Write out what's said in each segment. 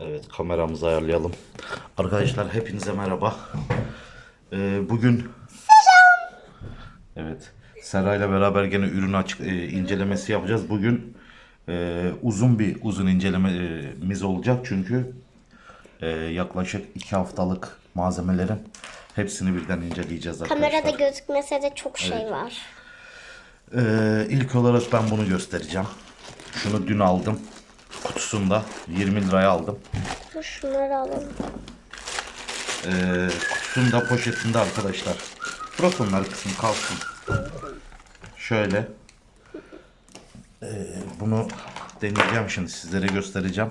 Evet kameramızı ayarlayalım. Arkadaşlar hepinize merhaba. Ee, bugün Evet. Sera ile beraber gene ürün açık e, incelemesi yapacağız. Bugün e, uzun bir uzun incelememiz olacak çünkü e, yaklaşık iki haftalık malzemelerin hepsini birden inceleyeceğiz arkadaşlar. Kamerada gözükmese de çok şey var. Ee, ilk olarak ben bunu göstereceğim. Şunu dün aldım. Kutusunda 20 liraya aldım. Dur Şunları alalım. Ee, kutusunda poşetinde arkadaşlar. Bırak onlar kısmı kalsın. Şöyle. Ee, bunu deneyeceğim şimdi sizlere göstereceğim.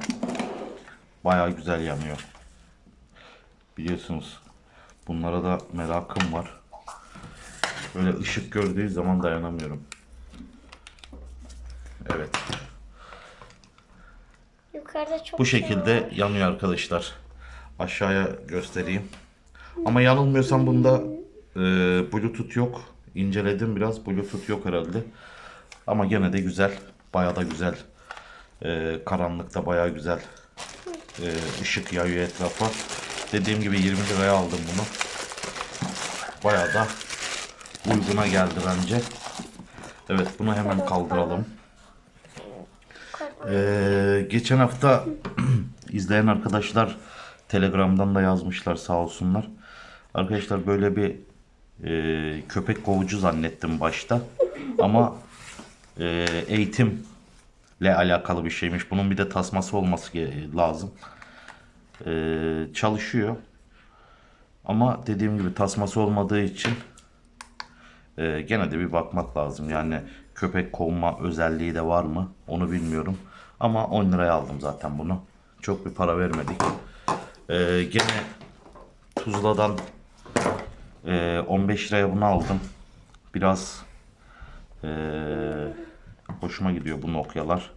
Baya güzel yanıyor. Biliyorsunuz. Bunlara da merakım var. Böyle ışık gördüğü zaman dayanamıyorum. Evet. Yukarıda çok Bu şey şekilde var. yanıyor arkadaşlar. Aşağıya göstereyim. Ama yanılmıyorsam bunda e, Bluetooth yok. İnceledim biraz. Bluetooth yok herhalde. Ama gene de güzel. Baya da güzel. E, karanlıkta baya güzel e, ışık yayıyor etrafa. Dediğim gibi 20 liraya aldım bunu. Baya da uyguna geldi bence. Evet bunu hemen kaldıralım. Ee, geçen hafta izleyen arkadaşlar Telegram'dan da yazmışlar sağ olsunlar. Arkadaşlar böyle bir e, köpek kovucu zannettim başta. Ama e, eğitimle alakalı bir şeymiş. Bunun bir de tasması olması lazım. E, çalışıyor. Ama dediğim gibi tasması olmadığı için ee, gene de bir bakmak lazım. Yani köpek kovma özelliği de var mı onu bilmiyorum. Ama 10 liraya aldım zaten bunu. Çok bir para vermedik. Ee, gene Tuzla'dan e, 15 liraya bunu aldım. Biraz e, hoşuma gidiyor bu Nokia'lar.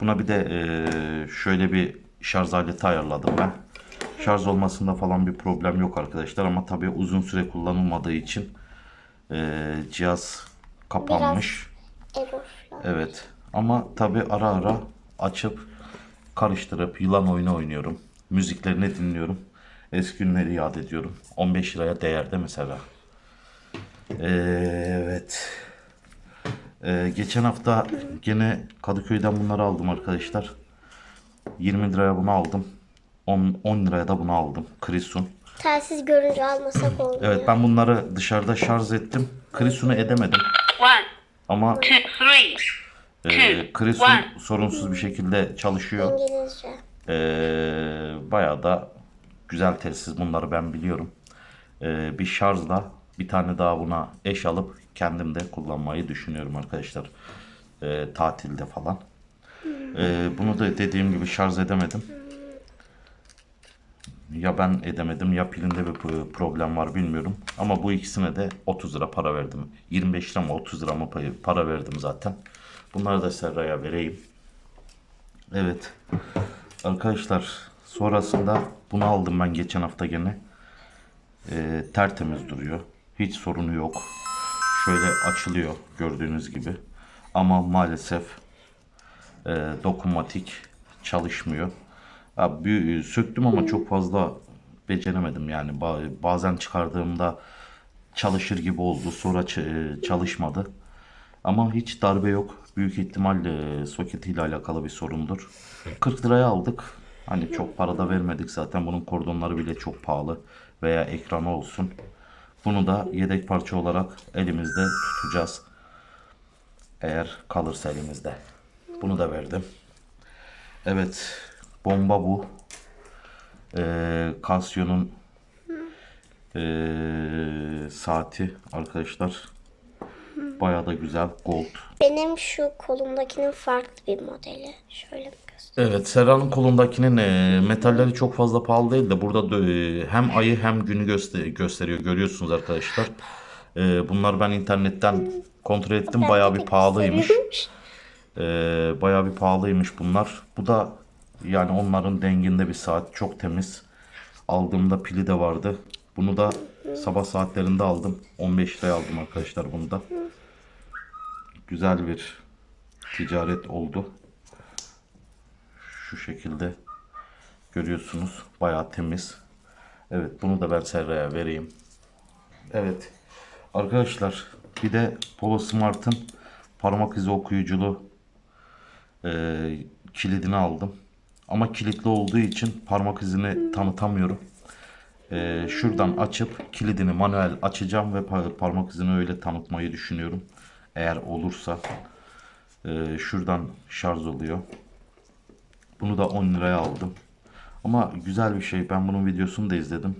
Buna bir de e, şöyle bir şarj aleti ayarladım ben. Şarj olmasında falan bir problem yok arkadaşlar ama tabii uzun süre kullanılmadığı için e, cihaz kapanmış. Evet ama tabii ara ara açıp karıştırıp yılan oyunu oynuyorum. Müziklerini dinliyorum. Eski günleri yad ediyorum. 15 liraya değerde mesela. Ee, evet. Ee, geçen hafta gene Kadıköy'den bunları aldım arkadaşlar. 20 liraya bunu aldım. 10, 10 liraya da bunu aldım. Krisun. Telsiz görünce almasak olmuyor. Evet ben bunları dışarıda şarj ettim. Krisun'u edemedim. One, Ama two, three. e, Krisun sorunsuz bir şekilde çalışıyor. İngilizce. Ee, bayağı da güzel telsiz bunları ben biliyorum. Ee, bir şarjla bir tane daha buna eş alıp kendim de kullanmayı düşünüyorum arkadaşlar. Ee, tatilde falan. Ee, bunu da dediğim gibi şarj edemedim. Ya ben edemedim ya pilinde bir problem var bilmiyorum. Ama bu ikisine de 30 lira para verdim. 25 lira mı 30 lira mı para verdim zaten. Bunları da Serra'ya vereyim. Evet. Arkadaşlar sonrasında bunu aldım ben geçen hafta gene. Ee, tertemiz duruyor. Hiç sorunu yok. Şöyle açılıyor gördüğünüz gibi. Ama maalesef e, dokunmatik çalışmıyor. Ya, bir, söktüm ama çok fazla beceremedim yani. Ba- bazen çıkardığımda çalışır gibi oldu. Sonra e, çalışmadı. Ama hiç darbe yok. Büyük ihtimalle soketiyle alakalı bir sorundur. 40 liraya aldık. Hani çok para da vermedik zaten. Bunun kordonları bile çok pahalı. Veya ekranı olsun. Bunu da yedek parça olarak elimizde tutacağız. Eğer kalırsa elimizde. Bunu da verdim. Evet. Bomba bu. Ee, Casio'nun ee, saati arkadaşlar. Bayağı da güzel. Gold. Benim şu kolumdakinin farklı bir modeli. Şöyle. Evet Serra'nın kolundakinin e, metalleri çok fazla pahalı değil de burada da, e, hem ayı hem günü göster- gösteriyor görüyorsunuz arkadaşlar. E, bunlar ben internetten kontrol ettim bayağı bir pahalıymış. E, bayağı bir pahalıymış bunlar. Bu da yani onların denginde bir saat çok temiz. Aldığımda pili de vardı. Bunu da sabah saatlerinde aldım. 15 liraya aldım arkadaşlar bunu da. Güzel bir ticaret oldu. Şu şekilde görüyorsunuz. Bayağı temiz. Evet bunu da ben Serra'ya vereyim. Evet. Arkadaşlar bir de Polo Smart'ın parmak izi okuyuculu e, kilidini aldım. Ama kilitli olduğu için parmak izini tanıtamıyorum. E, şuradan açıp kilidini manuel açacağım ve pa- parmak izini öyle tanıtmayı düşünüyorum. Eğer olursa. E, şuradan şarj oluyor. Bunu da 10 liraya aldım. Ama güzel bir şey. Ben bunun videosunu da izledim.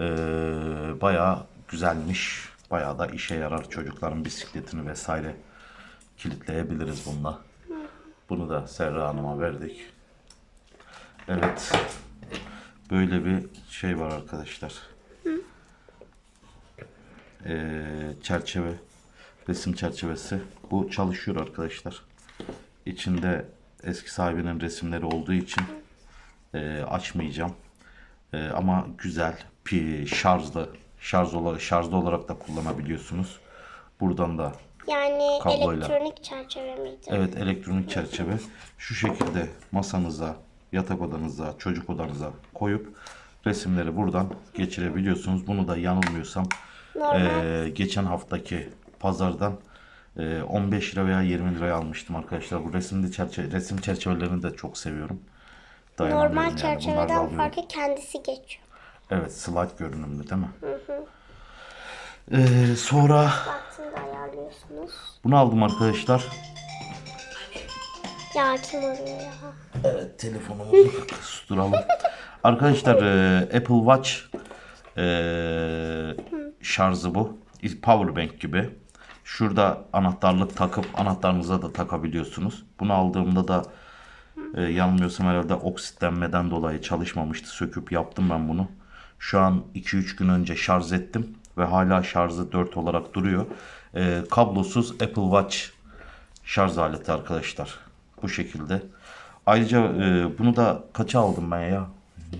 Ee, bayağı güzelmiş. Bayağı da işe yarar. Çocukların bisikletini vesaire kilitleyebiliriz bununla. Bunu da Serra Hanım'a verdik. Evet. Böyle bir şey var arkadaşlar. Ee, çerçeve. Resim çerçevesi. Bu çalışıyor arkadaşlar. İçinde eski sahibinin resimleri olduğu için e, açmayacağım. E, ama güzel, pi, şarjlı, şarj olarak, şarjlı olarak da kullanabiliyorsunuz. Buradan da Yani Kabloyla. elektronik çerçeve miydi? evet elektronik çerçeve şu şekilde masanıza, yatak odanıza, çocuk odanıza koyup resimleri buradan geçirebiliyorsunuz. Bunu da yanılmıyorsam e, geçen haftaki pazardan e, 15 lira veya 20 liraya almıştım arkadaşlar. Bu resimli çerçeve, resim çerçevelerini de çok seviyorum. Normal yani. Çerçeveden farkı kendisi geçiyor. Evet, slide görünümlü değil mi? Ee, sonra Baktığında ayarlıyorsunuz. bunu aldım arkadaşlar. Ya kim arıyor ya? Evet, telefonumuzu susturalım. arkadaşlar e, Apple Watch e, şarjı bu. Power bank gibi. Şurada anahtarlık takıp anahtarınıza da takabiliyorsunuz. Bunu aldığımda da e, yanılmıyorsam herhalde oksitlenmeden dolayı çalışmamıştı. Söküp yaptım ben bunu. Şu an 2-3 gün önce şarj ettim ve hala şarjı 4 olarak duruyor. E, kablosuz Apple Watch şarj aleti arkadaşlar. Bu şekilde. Ayrıca e, bunu da kaça aldım ben ya?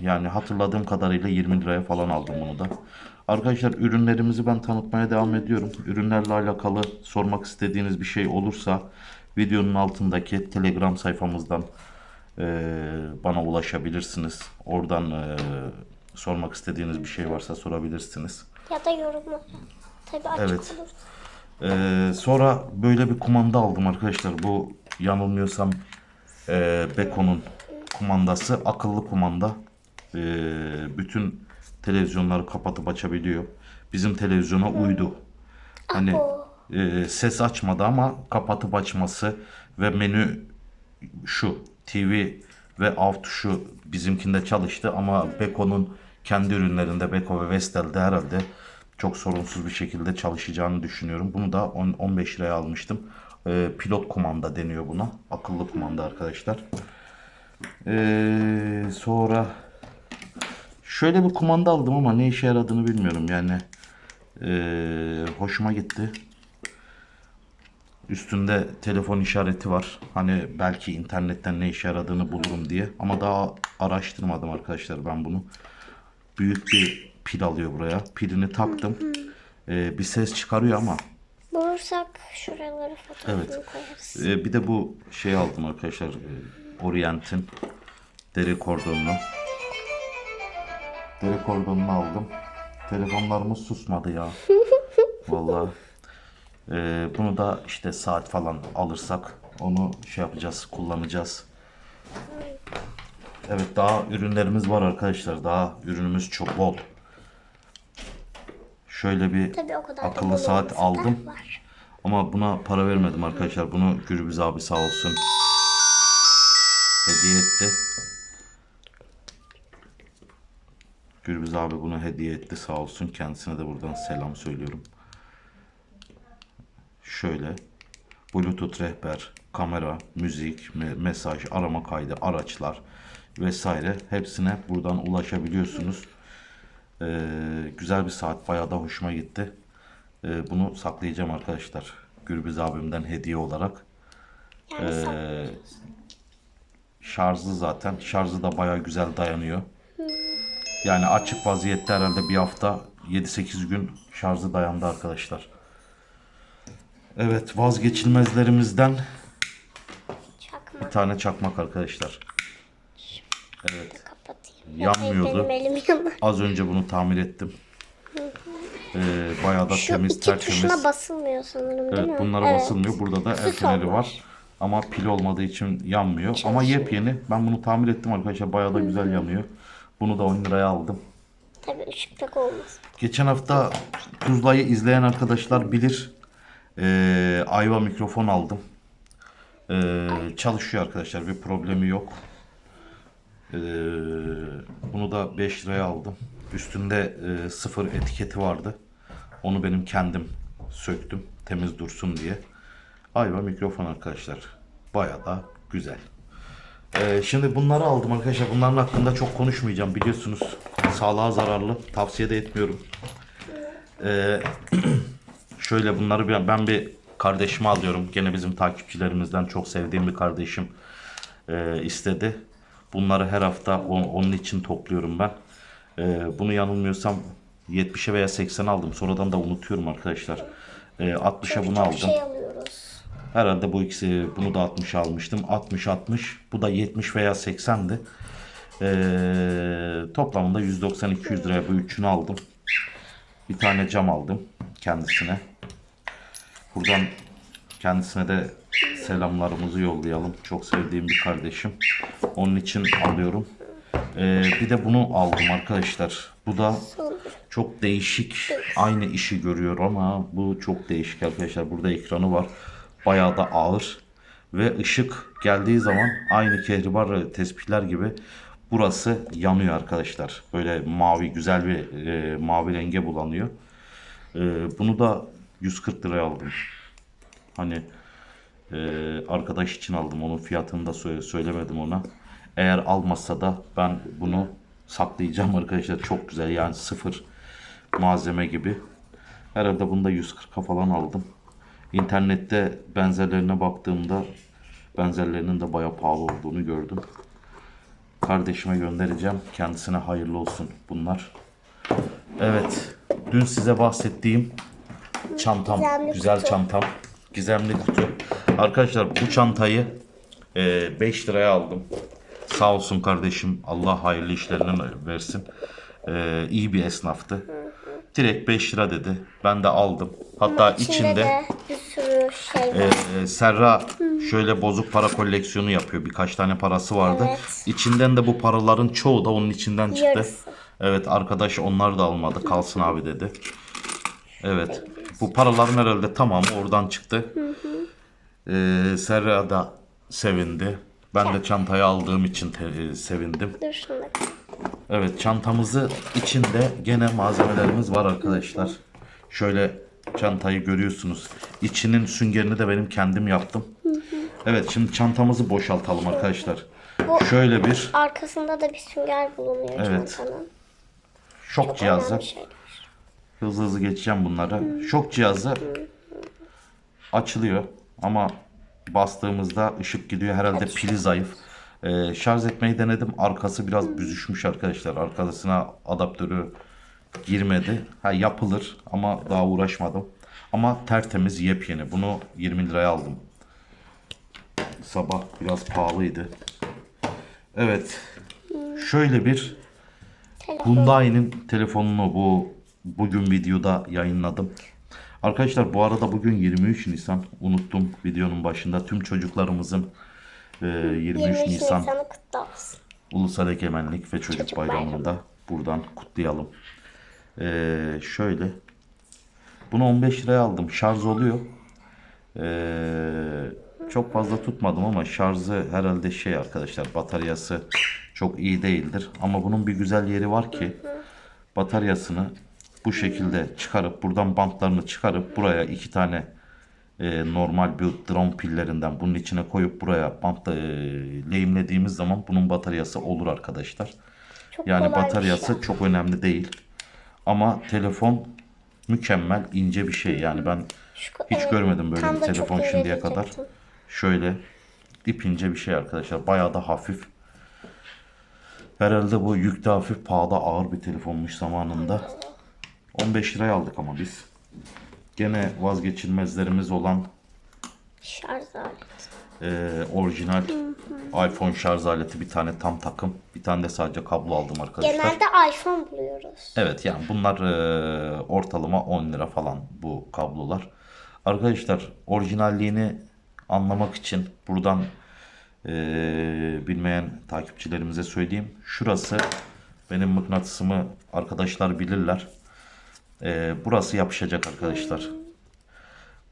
Yani hatırladığım kadarıyla 20 liraya falan aldım bunu da. Arkadaşlar ürünlerimizi ben tanıtmaya devam ediyorum. Ürünlerle alakalı sormak istediğiniz bir şey olursa videonun altındaki Telegram sayfamızdan e, bana ulaşabilirsiniz. Oradan e, sormak istediğiniz bir şey varsa sorabilirsiniz. Ya da yorumlara. Tabii açık Evet. olursa. Ee, sonra böyle bir kumanda aldım arkadaşlar. Bu yanılmıyorsam e, Beko'nun kumandası. Akıllı kumanda. Ee, bütün televizyonları kapatıp açabiliyor. Bizim televizyona uydu. Hani e, ses açmadı ama kapatıp açması ve menü şu TV ve av tuşu bizimkinde çalıştı ama Beko'nun kendi ürünlerinde Beko ve Vestel'de herhalde çok sorunsuz bir şekilde çalışacağını düşünüyorum. Bunu da 10 15 liraya almıştım. Ee, pilot kumanda deniyor buna. Akıllı kumanda arkadaşlar. Ee, sonra şöyle bir kumanda aldım ama ne işe yaradığını bilmiyorum. Yani ee, hoşuma gitti. Üstünde telefon işareti var. Hani belki internetten ne işe yaradığını bulurum diye. Ama daha araştırmadım arkadaşlar ben bunu. Büyük bir pil alıyor buraya. Pilini taktım. Ee, bir ses çıkarıyor ama. Bulursak şuraları fotoğrafını Evet. koyarız. Ee, bir de bu şey aldım arkadaşlar. e, Orient'in deri kordonunu. Deri kordonunu aldım. Telefonlarımız susmadı ya. Vallahi. Ee, bunu da işte saat falan alırsak onu şey yapacağız, kullanacağız. Evet daha ürünlerimiz var arkadaşlar. Daha ürünümüz çok bol. Şöyle bir Tabii o kadar da akıllı saat aldım. Var. Ama buna para vermedim arkadaşlar. Bunu Gürbüz abi sağ olsun hediye etti. Gürbüz abi bunu hediye etti sağ olsun. Kendisine de buradan selam söylüyorum. Şöyle Bluetooth rehber, kamera, müzik, me- mesaj, arama kaydı, araçlar vesaire hepsine buradan ulaşabiliyorsunuz. Ee, güzel bir saat bayağı da hoşuma gitti. Ee, bunu saklayacağım arkadaşlar. Gürbüz abimden hediye olarak. Ee. Şarjlı zaten. Şarjı da bayağı güzel dayanıyor. Yani açık vaziyette herhalde bir hafta 7-8 gün şarjı dayandı arkadaşlar. Evet vazgeçilmezlerimizden Çakma bir tane çakmak arkadaşlar. kapatayım. Yanmıyordu. Benim elim yanar. Az önce bunu tamir ettim. Ee, bayağı da Şu temiz iki tertemiz. tuşuna basılmıyor sanırım değil Evet mi? bunlara Evet. basılmıyor. Burada da el feneri var. Ama pil olmadığı için yanmıyor. Ama yepyeni. Ben bunu tamir ettim arkadaşlar. Bayağı da güzel yanıyor. Bunu da 10 liraya aldım. Tabii ışıklık olmaz. Geçen hafta Tuzla'yı izleyen arkadaşlar bilir. Ee, Ayva mikrofon aldım. Ee, çalışıyor arkadaşlar. Bir problemi yok. Ee, bunu da 5 liraya aldım. Üstünde e, sıfır etiketi vardı. Onu benim kendim söktüm. Temiz dursun diye. Ayva mikrofon arkadaşlar. Baya da güzel. Ee, şimdi bunları aldım arkadaşlar. Bunların hakkında çok konuşmayacağım biliyorsunuz. Sağlığa zararlı. Tavsiye de etmiyorum. Ee, şöyle bunları bir- ben bir kardeşime alıyorum. Gene bizim takipçilerimizden çok sevdiğim bir kardeşim e, istedi. Bunları her hafta on- onun için topluyorum ben. Ee, bunu yanılmıyorsam 70'e veya 80 aldım. Sonradan da unutuyorum arkadaşlar. Ee, 60'a bunu aldım. şey alıyoruz. Herhalde bu ikisi bunu da 60 almıştım. 60 60. Bu da 70 veya 80'di. Ee, toplamında 190-200 liraya bu üçünü aldım. Bir tane cam aldım kendisine. Buradan kendisine de selamlarımızı yollayalım. Çok sevdiğim bir kardeşim. Onun için alıyorum. Ee, bir de bunu aldım arkadaşlar. Bu da çok değişik. Aynı işi görüyor ama bu çok değişik arkadaşlar. Burada ekranı var. Bayağı da ağır. Ve ışık geldiği zaman aynı kehribar tespihler gibi burası yanıyor arkadaşlar. Böyle mavi güzel bir e, mavi renge bulanıyor. E, bunu da 140 liraya aldım. Hani e, arkadaş için aldım. Onun fiyatını da sö- söylemedim ona. Eğer almazsa da ben bunu saklayacağım arkadaşlar. Çok güzel yani sıfır malzeme gibi. Herhalde bunu da 140'a falan aldım. İnternette benzerlerine baktığımda benzerlerinin de bayağı pahalı olduğunu gördüm. Kardeşime göndereceğim. Kendisine hayırlı olsun bunlar. Evet. Dün size bahsettiğim çantam. Güzel kutu. çantam. Gizemli kutu. Arkadaşlar bu çantayı 5 liraya aldım. Sağ olsun kardeşim. Allah hayırlı işlerini versin. E, iyi bir esnaftı. Direkt 5 lira dedi. Ben de aldım. Hatta İçinde, içinde de bir sürü şey var. ee, Serra şöyle bozuk para koleksiyonu yapıyor. Birkaç tane parası vardı. Evet. İçinden de bu paraların çoğu da onun içinden çıktı. Yarısı. Evet arkadaş onlar da almadı. Kalsın abi dedi. Evet. Bu paraların herhalde tamamı oradan çıktı. Ee, Serra da sevindi. Ben de çantayı aldığım için te- sevindim. Dur şunu Evet çantamızı içinde gene malzemelerimiz var arkadaşlar. Şöyle çantayı görüyorsunuz. İçinin süngerini de benim kendim yaptım. Evet şimdi çantamızı boşaltalım arkadaşlar. Bu- Şöyle bir Arkasında da bir sünger bulunuyor Evet. çantanın. şok cihazı. Önemli şeyler. Hızlı hızlı geçeceğim bunları. Şok cihazı açılıyor ama bastığımızda ışık gidiyor. Herhalde pili zayıf. Ee, şarj etmeyi denedim. Arkası biraz büzüşmüş arkadaşlar. Arkasına adaptörü girmedi. Ha yapılır ama daha uğraşmadım. Ama tertemiz yepyeni. Bunu 20 liraya aldım. Sabah biraz pahalıydı. Evet. Şöyle bir. Hyundai'nin telefonunu bu bugün videoda yayınladım. Arkadaşlar bu arada bugün 23 Nisan. Unuttum videonun başında. Tüm çocuklarımızın e, 23, 23 Nisan. Ulusal Egemenlik ve Çocuk, Çocuk Bayramı'nda da buradan kutlayalım. Ee, şöyle. Bunu 15 liraya aldım. Şarj oluyor. Ee, çok fazla tutmadım ama şarjı herhalde şey arkadaşlar bataryası çok iyi değildir. Ama bunun bir güzel yeri var ki bataryasını bu şekilde çıkarıp buradan bantlarını çıkarıp buraya iki tane e, normal bir drone pillerinden bunun içine koyup buraya bantla e, lehimlediğimiz zaman bunun bataryası olur arkadaşlar. Çok Yani bataryası şey. çok önemli değil. Ama telefon mükemmel ince bir şey. Yani ben Şu hiç evet, görmedim böyle bir telefon şimdiye kadar. Şöyle ip ince bir şey arkadaşlar. Bayağı da hafif. Herhalde bu yükte hafif pahada ağır bir telefonmuş zamanında. 15 liraya aldık ama biz. Gene vazgeçilmezlerimiz olan Şarj aleti. e, orijinal iPhone şarj aleti bir tane tam takım. Bir tane de sadece kablo aldım arkadaşlar. Genelde iPhone buluyoruz. Evet yani bunlar e, ortalama 10 lira falan bu kablolar. Arkadaşlar orijinalliğini anlamak için buradan e, bilmeyen takipçilerimize söyleyeyim. Şurası benim mıknatısımı arkadaşlar bilirler. E, burası yapışacak arkadaşlar.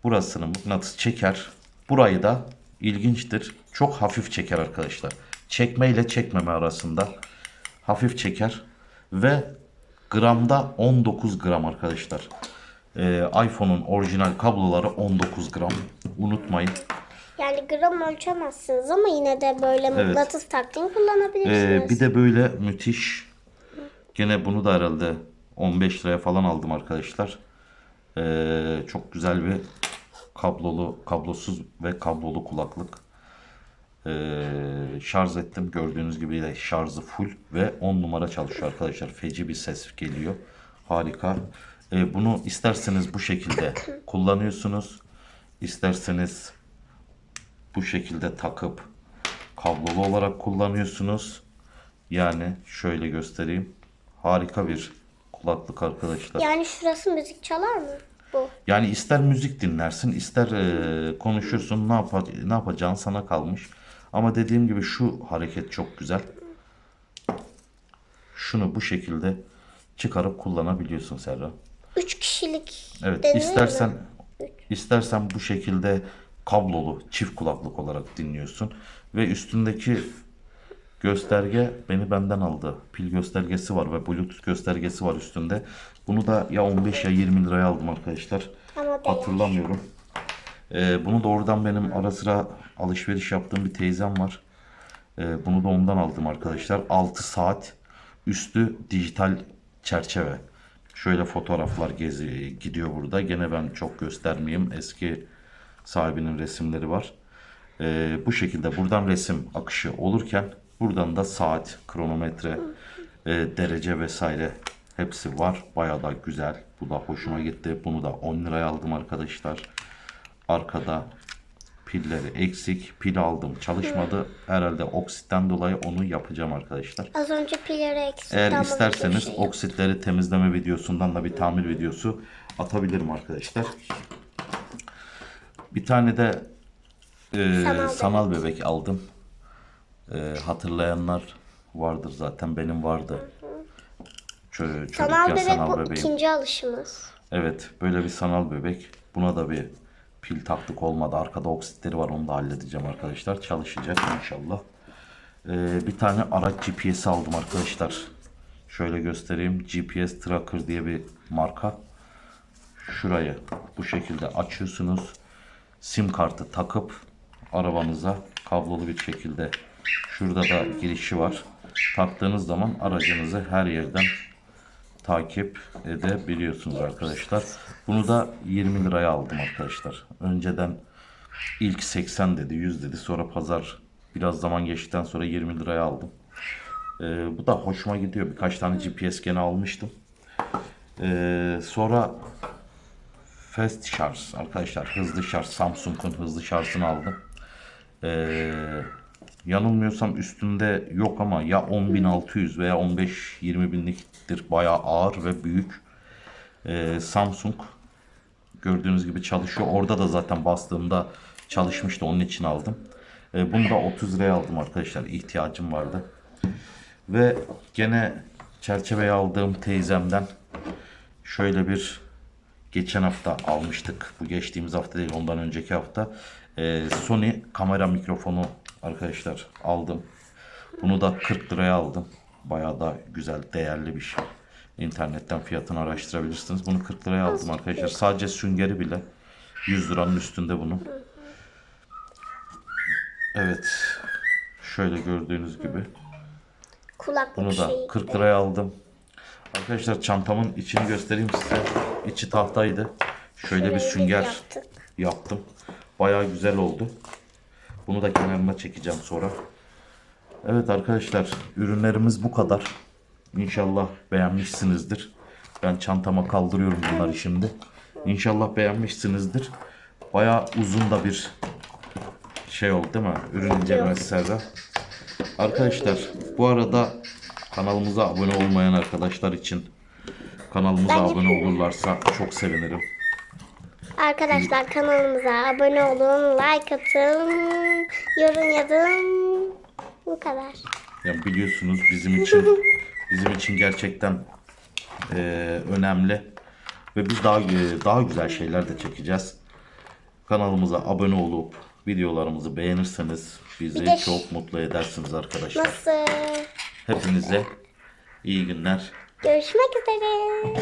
Burasını mıknatıs çeker. Burayı da ilginçtir. Çok hafif çeker arkadaşlar. Çekme ile çekmeme arasında hafif çeker ve gramda 19 gram arkadaşlar. Ee, iPhone'un orijinal kabloları 19 gram. Unutmayın. Yani gram ölçemezsiniz ama yine de böyle mıknatıs taktiğini kullanabilirsiniz. Ee, bir de böyle müthiş. Gene bunu da herhalde 15 liraya falan aldım arkadaşlar. Ee, çok güzel bir kablolu, kablosuz ve kablolu kulaklık. Ee, şarj ettim. Gördüğünüz gibi de şarjı full ve 10 numara çalışıyor arkadaşlar. Feci bir ses geliyor. Harika. Ee, bunu isterseniz bu şekilde kullanıyorsunuz. İsterseniz bu şekilde takıp kablolu olarak kullanıyorsunuz. Yani şöyle göstereyim. Harika bir kulaklık arkadaşlar. Yani şurası müzik çalar mı? Bu. Yani ister müzik dinlersin, ister e, konuşursun. Ne yapa ne yapacağın sana kalmış. Ama dediğim gibi şu hareket çok güzel. Şunu bu şekilde çıkarıp kullanabiliyorsun Serra. Üç kişilik Evet, denir mi? istersen istersen bu şekilde kablolu çift kulaklık olarak dinliyorsun ve üstündeki gösterge beni benden aldı. Pil göstergesi var ve Bluetooth göstergesi var üstünde. Bunu da ya 15 ya 20 liraya aldım arkadaşlar. Hatırlamıyorum. Ee, bunu doğrudan benim ara sıra alışveriş yaptığım bir teyzem var. Ee, bunu da ondan aldım arkadaşlar. 6 saat üstü dijital çerçeve. Şöyle fotoğraflar gezi gidiyor burada. Gene ben çok göstermeyeyim. Eski sahibinin resimleri var. Ee, bu şekilde buradan resim akışı olurken buradan da saat, kronometre, e, derece vesaire hepsi var. Bayağı da güzel. Bu da hoşuma gitti. Bunu da 10 liraya aldım arkadaşlar. Arkada pilleri eksik. Pil aldım. Çalışmadı. Herhalde oksitten dolayı onu yapacağım arkadaşlar. Az önce pilleri eksikti Eğer isterseniz şey oksitleri temizleme videosundan da bir tamir videosu atabilirim arkadaşlar. Bir tane de e, Sanal sanal, bebek aldım. E, hatırlayanlar vardır zaten benim vardı. Çö- Sanal çocukken bebek sanal bu bebeğim. ikinci alışımız. Evet böyle bir sanal bebek. Buna da bir pil taktık olmadı. Arkada oksitleri var onu da halledeceğim arkadaşlar. Çalışacak inşallah. Ee, bir tane araç GPS aldım arkadaşlar. Şöyle göstereyim. GPS Tracker diye bir marka. Şurayı bu şekilde açıyorsunuz. Sim kartı takıp arabanıza kablolu bir şekilde şurada da girişi var. Taktığınız zaman aracınızı her yerden takip edebiliyorsunuz arkadaşlar. Bunu da 20 liraya aldım arkadaşlar. Önceden ilk 80 dedi 100 dedi sonra pazar biraz zaman geçtikten sonra 20 liraya aldım. Ee, bu da hoşuma gidiyor. Birkaç tane GPS gene almıştım. Ee, sonra Fast Charge arkadaşlar hızlı şarj Samsung'un hızlı şarjını aldım. Ee, yanılmıyorsam üstünde yok ama ya 10.600 veya 15-20 binliktir. Bayağı ağır ve büyük. Ee, Samsung gördüğünüz gibi çalışıyor. Orada da zaten bastığımda çalışmıştı. Onun için aldım. Ee, bunu da 30 liraya aldım arkadaşlar. İhtiyacım vardı. Ve gene çerçeveyi aldığım teyzemden şöyle bir geçen hafta almıştık. Bu geçtiğimiz hafta değil ondan önceki hafta. Ee, Sony kamera mikrofonu arkadaşlar aldım. Bunu da 40 liraya aldım. Bayağı da güzel, değerli bir şey. İnternetten fiyatını araştırabilirsiniz. Bunu 40 liraya aldım arkadaşlar. Sadece süngeri bile 100 liranın üstünde bunun. Evet. Şöyle gördüğünüz gibi. Kulaklık Bunu da şeyi 40 gibi. liraya aldım. Arkadaşlar çantamın içini göstereyim size. İçi tahtaydı. Şöyle bir sünger yaptım. Bayağı güzel oldu. Bunu da kenarına çekeceğim sonra. Evet arkadaşlar ürünlerimiz bu kadar. İnşallah beğenmişsinizdir. Ben çantama kaldırıyorum bunları şimdi. İnşallah beğenmişsinizdir. Bayağı uzun da bir şey oldu değil mi? Ürün incelemesi Serra. Arkadaşlar bu arada kanalımıza abone olmayan arkadaşlar için kanalımıza abone olurlarsa çok sevinirim. Arkadaşlar kanalımıza abone olun, like atın, yorum yazın. Bu kadar. Yani biliyorsunuz bizim için bizim için gerçekten eee, önemli ve biz daha e, daha güzel şeyler de çekeceğiz. Kanalımıza abone olup videolarımızı beğenirseniz bizi de- çok mutlu edersiniz arkadaşlar. Nasıl? Hepinize iyi günler. Görüşmek üzere.